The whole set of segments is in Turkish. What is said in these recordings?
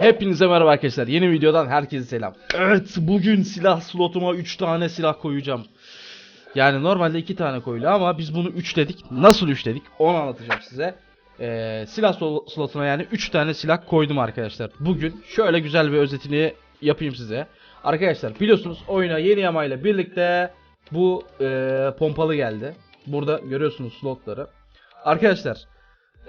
Hepinize merhaba arkadaşlar. Yeni videodan herkese selam. Evet bugün silah slotuma 3 tane silah koyacağım. Yani normalde 2 tane koyuluyor ama biz bunu 3 dedik. Nasıl 3 dedik onu anlatacağım size. Ee, silah slotuna yani 3 tane silah koydum arkadaşlar. Bugün şöyle güzel bir özetini yapayım size. Arkadaşlar biliyorsunuz oyuna yeni yamayla birlikte bu e, pompalı geldi. Burada görüyorsunuz slotları. Arkadaşlar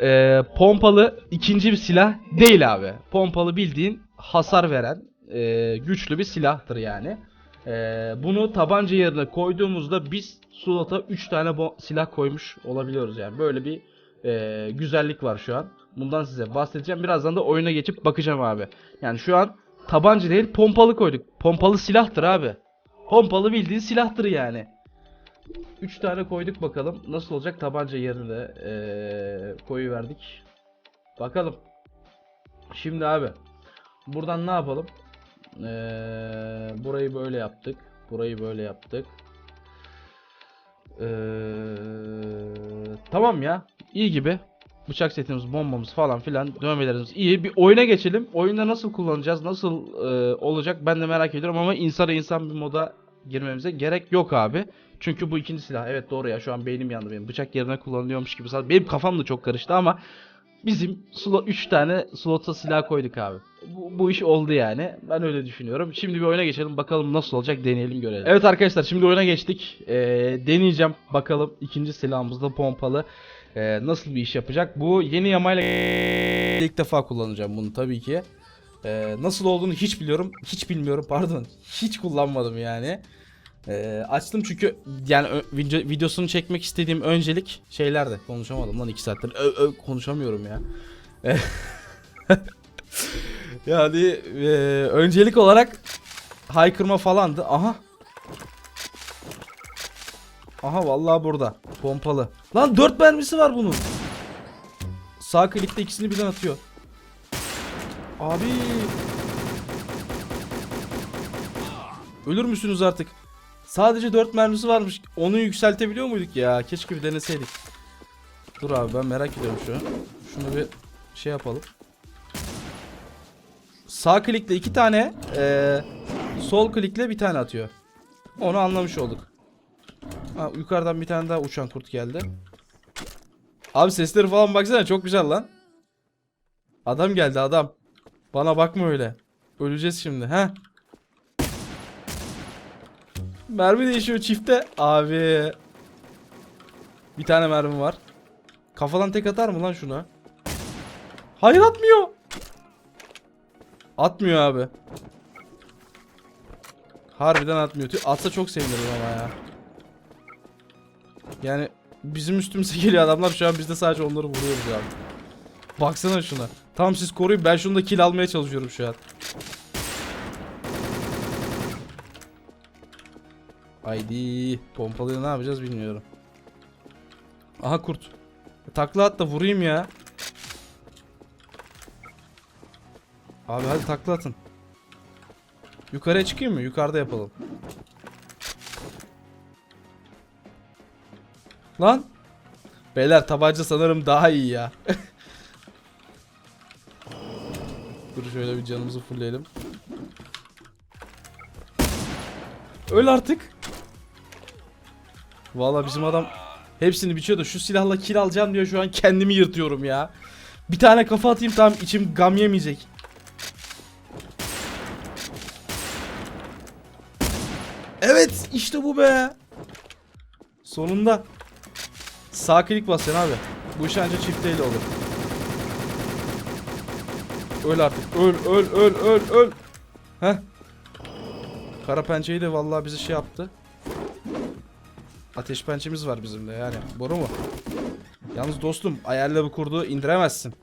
ee, pompalı ikinci bir silah değil abi. Pompalı bildiğin hasar veren e, güçlü bir silahtır yani. Ee, bunu tabanca yerine koyduğumuzda biz slota 3 tane silah koymuş olabiliyoruz yani. Böyle bir e, güzellik var şu an. Bundan size bahsedeceğim. Birazdan da oyuna geçip bakacağım abi. Yani şu an tabanca değil pompalı koyduk. Pompalı silahtır abi. Pompalı bildiğin silahtır yani. 3 tane koyduk bakalım. Nasıl olacak tabanca yerine eee koyu verdik. Bakalım. Şimdi abi. Buradan ne yapalım? Eee, burayı böyle yaptık. Burayı böyle yaptık. Eee, tamam ya. İyi gibi. Bıçak setimiz, bombamız falan filan, dövmelerimiz iyi. Bir oyuna geçelim. Oyunda nasıl kullanacağız, nasıl eee, olacak ben de merak ediyorum ama insana insan bir moda girmemize gerek yok abi. Çünkü bu ikinci silah. Evet doğru ya şu an beynim yandı benim. Bıçak yerine kullanılıyormuş gibi. Benim kafam da çok karıştı ama bizim slot 3 tane slota silah koyduk abi. Bu, bu iş oldu yani. Ben öyle düşünüyorum. Şimdi bir oyuna geçelim. Bakalım nasıl olacak deneyelim görelim. Evet arkadaşlar şimdi oyuna geçtik. Ee, deneyeceğim. Bakalım ikinci silahımız da pompalı. Ee, nasıl bir iş yapacak? Bu yeni yamayla ilk defa kullanacağım bunu tabii ki. Ee, nasıl olduğunu hiç biliyorum. Hiç bilmiyorum pardon. Hiç kullanmadım yani. Ee, açtım çünkü yani video, videosunu çekmek istediğim öncelik şeylerde konuşamadım lan 2 saattir Ö- ö- konuşamıyorum ya. yani e, öncelik olarak haykırma falandı. Aha. Aha vallahi burada. Pompalı. Lan 4 mermisi var bunun. Sağ klikte ikisini birden atıyor. Abi. Ölür müsünüz artık? Sadece 4 mermisi varmış. Onu yükseltebiliyor muyduk ya? Keşke bir deneseydik. Dur abi ben merak ediyorum şu. Şunu bir şey yapalım. Sağ klikle iki tane, eee, sol klikle bir tane atıyor. Onu anlamış olduk. Ha, yukarıdan bir tane daha uçan kurt geldi. Abi sesleri falan baksana çok güzel lan. Adam geldi adam. Bana bakma öyle. Öleceğiz şimdi. He. Mermi değişiyor çifte. Abi. Bir tane mermi var. Kafadan tek atar mı lan şuna? Hayır atmıyor. Atmıyor abi. Harbiden atmıyor. Atsa çok sevinirim ama ya. Yani bizim üstümüze geliyor adamlar şu an biz de sadece onları vuruyoruz abi. Baksana şuna. Tamam siz koruyun ben şunu da kill almaya çalışıyorum şu an. Haydi. Pompalıyla ne yapacağız bilmiyorum. Aha kurt. Takla at da vurayım ya. Abi hadi takla atın. Yukarıya çıkayım mı? Yukarıda yapalım. Lan. Beyler tabanca sanırım daha iyi ya. şöyle bir canımızı fullleyelim. Öl artık. Valla bizim adam hepsini biçiyor da şu silahla kill alacağım diyor şu an kendimi yırtıyorum ya. Bir tane kafa atayım tamam içim gam yemeyecek. Evet işte bu be. Sonunda. Sağ klik basacaksın abi. Bu iş ancak çifteyle olur. Öl artık. Öl öl öl öl öl. Heh. Kara pençeyi de vallahi bizi şey yaptı. Ateş pençemiz var bizim de yani. Boru mu? Yalnız dostum ayarla bu kurdu indiremezsin.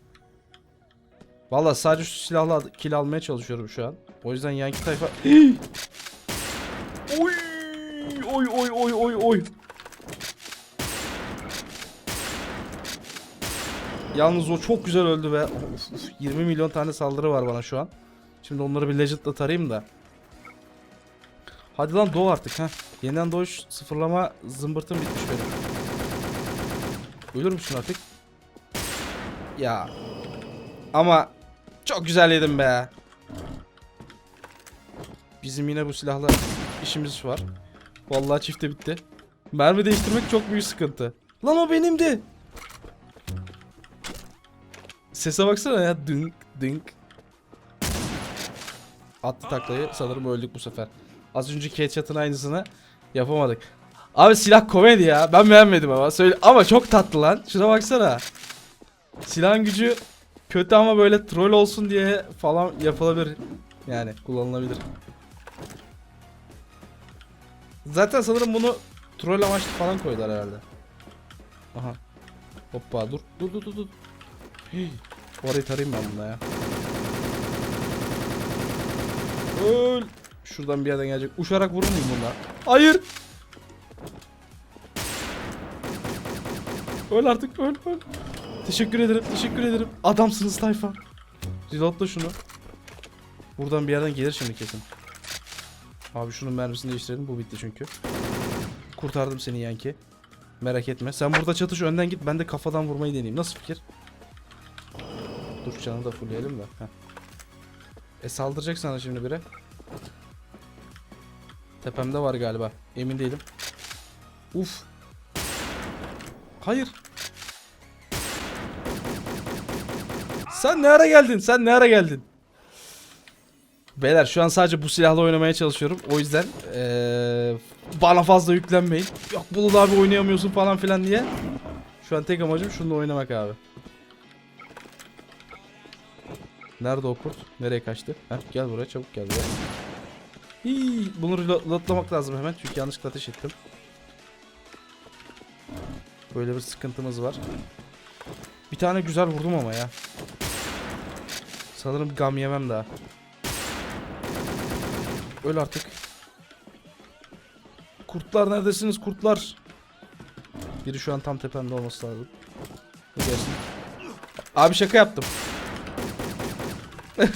Vallahi sadece şu silahla kill almaya çalışıyorum şu an. O yüzden yanki tayfa... Yalnız o çok güzel öldü ve of, of, 20 milyon tane saldırı var bana şu an. Şimdi onları bir legend'la tarayayım da. Hadi lan doğ artık ha. Yeniden doğuş sıfırlama zımbırtım bitmiş benim. Ölür müsün artık? Ya. Ama Çok güzel yedim be. Bizim yine bu silahla işimiz var. Vallahi çifte bitti. Mermi değiştirmek çok büyük sıkıntı. Lan o benimdi. Sese baksana ya. Dünk dünk. Attı taklayı. Sanırım öldük bu sefer. Az önceki headshot'ın aynısını yapamadık. Abi silah komedi ya. Ben beğenmedim ama. Söyle ama çok tatlı lan. Şuna baksana. Silahın gücü kötü ama böyle troll olsun diye falan yapılabilir. Yani kullanılabilir. Zaten sanırım bunu troll amaçlı falan koydular herhalde. Aha. Hoppa dur. Dur dur dur dur. Orayı tarayayım ben bunda ya. Öl. Şuradan bir yerden gelecek. Uçarak vurur muyum bunda? Hayır. Öl artık öl öl. Teşekkür ederim teşekkür ederim. Adamsınız tayfa. Reloadla şunu. Buradan bir yerden gelir şimdi kesin. Abi şunun mermisini değiştirelim. Bu bitti çünkü. Kurtardım seni Yankee. Merak etme. Sen burada çatış önden git. Ben de kafadan vurmayı deneyeyim. Nasıl fikir? Dur canı da fullleyelim de. Heh. E saldıracak sana şimdi biri. Tepemde var galiba. Emin değilim. Uf. Hayır. Sen ne ara geldin? Sen ne ara geldin? Beyler şu an sadece bu silahla oynamaya çalışıyorum. O yüzden eee, bana fazla yüklenmeyin. Yok Bulut abi oynayamıyorsun falan filan diye. Şu an tek amacım şununla oynamak abi. Nerede o kurt? Nereye kaçtı? Heh, gel buraya çabuk gel buraya. Hii, bunu reload- reloadlamak lazım hemen çünkü yanlışlıkla ateş ettim. Böyle bir sıkıntımız var. Bir tane güzel vurdum ama ya. Sanırım gam yemem daha. Öl artık. Kurtlar neredesiniz kurtlar? Biri şu an tam tepemde olması lazım. Gelsin. Abi şaka yaptım.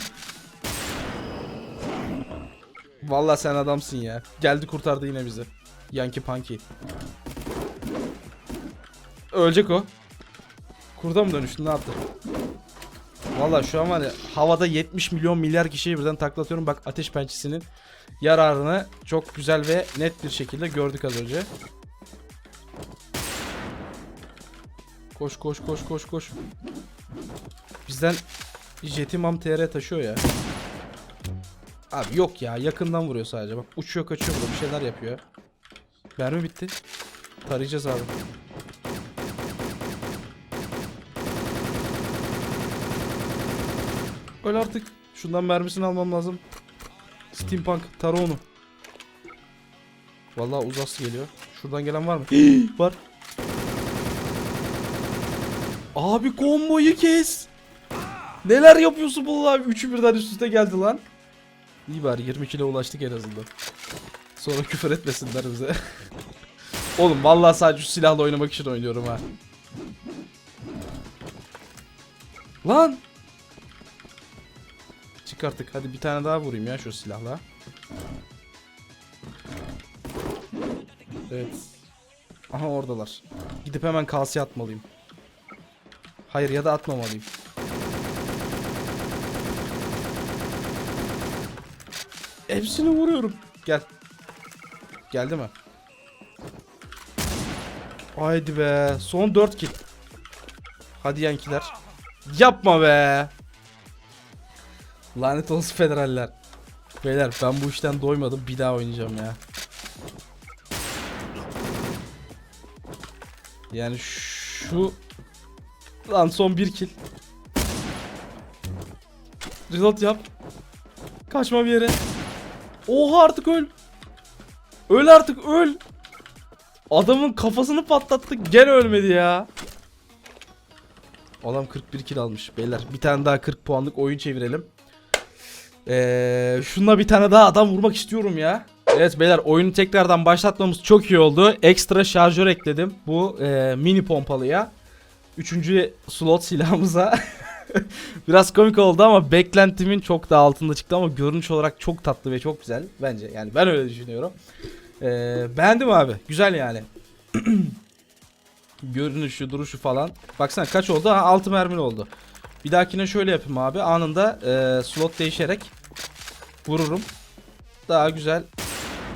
Vallahi sen adamsın ya. Geldi kurtardı yine bizi. Yankee Panky. Ölecek o. Kurda mı dönüştü ne yaptı? Vallahi şu an var ya havada 70 milyon milyar kişiyi birden taklatıyorum. Bak ateş pençesinin yararını çok güzel ve net bir şekilde gördük az önce. Koş koş koş koş koş. Bizden Jetimam TR taşıyor ya. Abi yok ya yakından vuruyor sadece. Bak uçuyor kaçıyor burada bir şeyler yapıyor. Mermi bitti. Tarayacağız abi. Öl artık. Şundan mermisini almam lazım. Steampunk tara onu. Vallahi uzası geliyor. Şuradan gelen var mı? var. Abi komboyu kes. Neler yapıyorsun bu abi? Üçü birden üst üste geldi lan. İyi bari 20 kilo ulaştık en azından. Sonra küfür etmesinler bize. Oğlum vallahi sadece şu silahla oynamak için oynuyorum ha. Lan! Çık artık. Hadi bir tane daha vurayım ya şu silahla. Evet. Aha oradalar. Gidip hemen kaseye atmalıyım. Hayır ya da atmamalıyım. Hepsini vuruyorum. Gel. Geldi mi? Haydi be. Son 4 kill. Hadi yankiler. Yapma be. Lanet olsun federaller. Beyler ben bu işten doymadım. Bir daha oynayacağım ya. Yani şu Lan son bir kill. Reload yap. Kaçma bir yere. Oha artık öl. Öl artık öl. Adamın kafasını patlattık gene ölmedi ya. Adam 41 kill almış beyler. Bir tane daha 40 puanlık oyun çevirelim. Ee, şunla bir tane daha adam vurmak istiyorum ya. Evet beyler oyunu tekrardan başlatmamız çok iyi oldu. Ekstra şarjör ekledim bu e, mini pompalıya. Üçüncü slot silahımıza. Biraz komik oldu ama beklentimin çok daha altında çıktı ama görünüş olarak çok tatlı ve çok güzel bence. Yani ben öyle düşünüyorum. Ee, beğendim abi. Güzel yani. Görünüşü, duruşu falan. Baksana kaç oldu? Ha 6 mermi oldu. Bir dahakine şöyle yapayım abi. Anında e, slot değişerek vururum. Daha güzel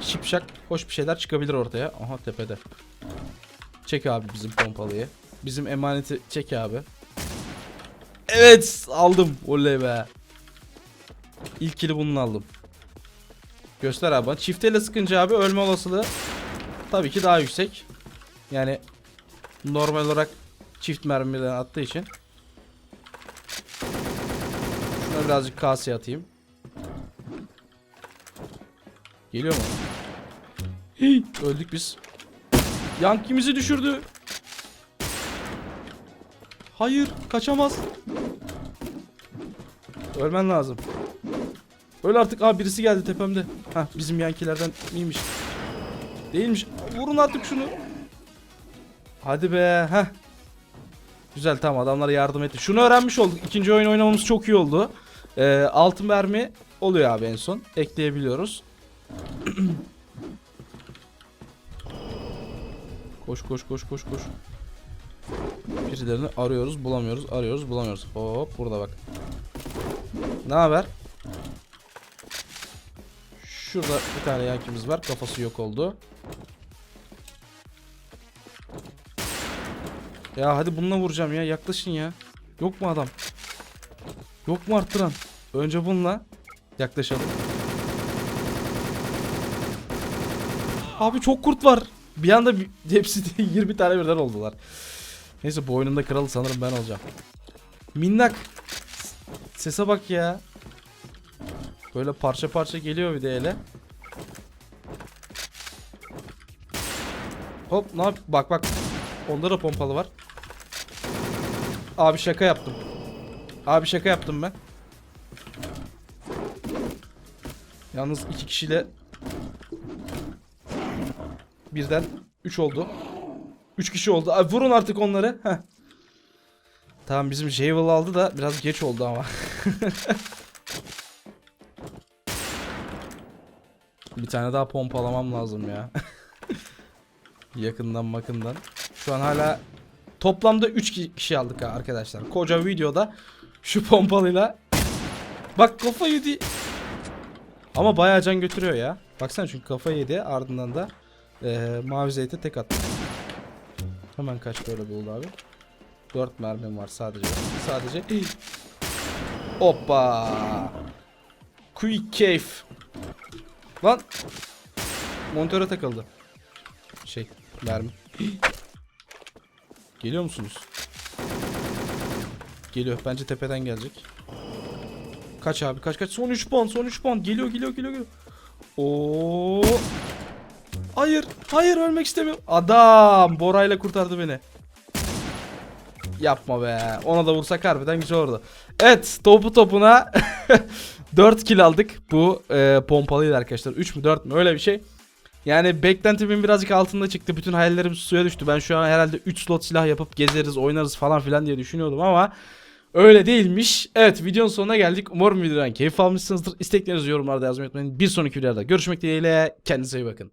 şipşak hoş bir şeyler çıkabilir ortaya. Aha tepede. Çek abi bizim pompalıyı. Bizim emaneti çek abi. Evet aldım. Oley be. İlk kili bunun aldım. Göster abi. Çifteyle sıkınca abi ölme olasılığı tabii ki daha yüksek. Yani normal olarak çift mermiden attığı için. Şuna birazcık kaseye atayım. Geliyor mu? Hey, öldük biz. Yankimizi düşürdü. Hayır, kaçamaz. Ölmen lazım. Öl artık. Aa birisi geldi tepemde. Ha bizim yankilerden miymiş? Değilmiş. Vurun artık şunu. Hadi be. Heh. Güzel tamam adamlar yardım etti. Şunu öğrenmiş olduk. İkinci oyun oynamamız çok iyi oldu. Ee, altın mermi oluyor abi en son. Ekleyebiliyoruz. koş koş koş koş koş. Birilerini arıyoruz bulamıyoruz arıyoruz bulamıyoruz. Hop burada bak. Ne haber? Şurada bir tane yankimiz var. Kafası yok oldu. Ya hadi bununla vuracağım ya. Yaklaşın ya. Yok mu adam? Yok mu arttıran? Önce bununla yaklaşalım. Abi çok kurt var. Bir anda hepsi de 20 tane birden oldular. Neyse bu oyunun kralı sanırım ben olacağım. Minnak. Sese bak ya. Böyle parça parça geliyor bir de ele. Hop ne yap? Bak bak. Onda da pompalı var. Abi şaka yaptım. Abi şaka yaptım ben. Yalnız iki kişiyle birden 3 oldu. 3 kişi oldu. Abi vurun artık onları. Heh. Tamam bizim Javel aldı da biraz geç oldu ama. Bir tane daha pompalamam lazım ya. Yakından makından. Şu an hala toplamda 3 kişi aldık ha arkadaşlar. Koca videoda şu pompalıyla Bak kafa yedi. Ama bayağı can götürüyor ya. Baksana çünkü kafa yedi ardından da eee mavi zeyte tek attı. Hemen kaç böyle buldu abi. 4 mermim var sadece. Sadece. Hoppa. Quick Cave. Lan. Montöre takıldı. Şey, mermi. Geliyor musunuz? Geliyor. Bence tepeden gelecek. Kaç abi kaç kaç. Son 3 puan son 3 puan. Geliyor geliyor geliyor geliyor. Oo. Hayır. Hayır ölmek istemiyorum. Adam. Bora'yla kurtardı beni. Yapma be. Ona da vursak harbiden güzel olurdu. Evet topu topuna 4 kill aldık. Bu e, pompalıydı arkadaşlar. 3 mü 4 mü öyle bir şey. Yani beklentimin birazcık altında çıktı. Bütün hayallerim suya düştü. Ben şu an herhalde 3 slot silah yapıp gezeriz, oynarız falan filan diye düşünüyordum ama öyle değilmiş. Evet videonun sonuna geldik. Umarım videodan keyif almışsınızdır. İsteklerinizi yorumlarda yazmayı unutmayın. Bir sonraki videoda görüşmek dileğiyle. Kendinize iyi bakın.